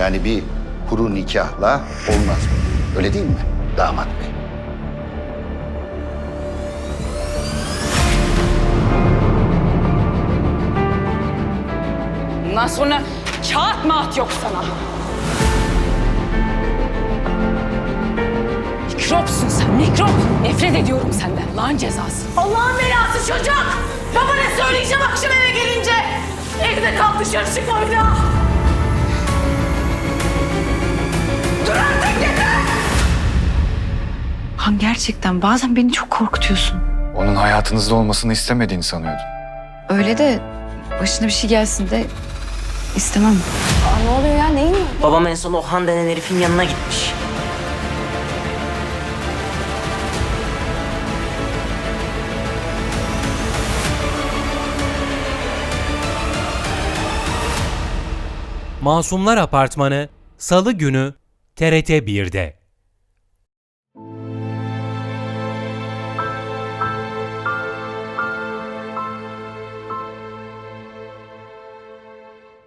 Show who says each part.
Speaker 1: Yani bir kuru nikahla olmaz bu. Öyle değil mi damat bey?
Speaker 2: Bundan sonra kağıt maat yok sana. Mikropsun sen, mikrop. Nefret ediyorum senden. Lan cezası.
Speaker 3: Allah'ın belası çocuk. Baba ne söyleyeceğim akşam eve gelince? Evde kal dışarı çıkma bir daha.
Speaker 4: Han gerçekten bazen beni çok korkutuyorsun.
Speaker 5: Onun hayatınızda olmasını istemediğini sanıyordum.
Speaker 4: Öyle de başına bir şey gelsin de istemem.
Speaker 6: Babam en son o Han denen herifin yanına gitmiş.
Speaker 7: Masumlar Apartmanı Salı günü TRT 1'de.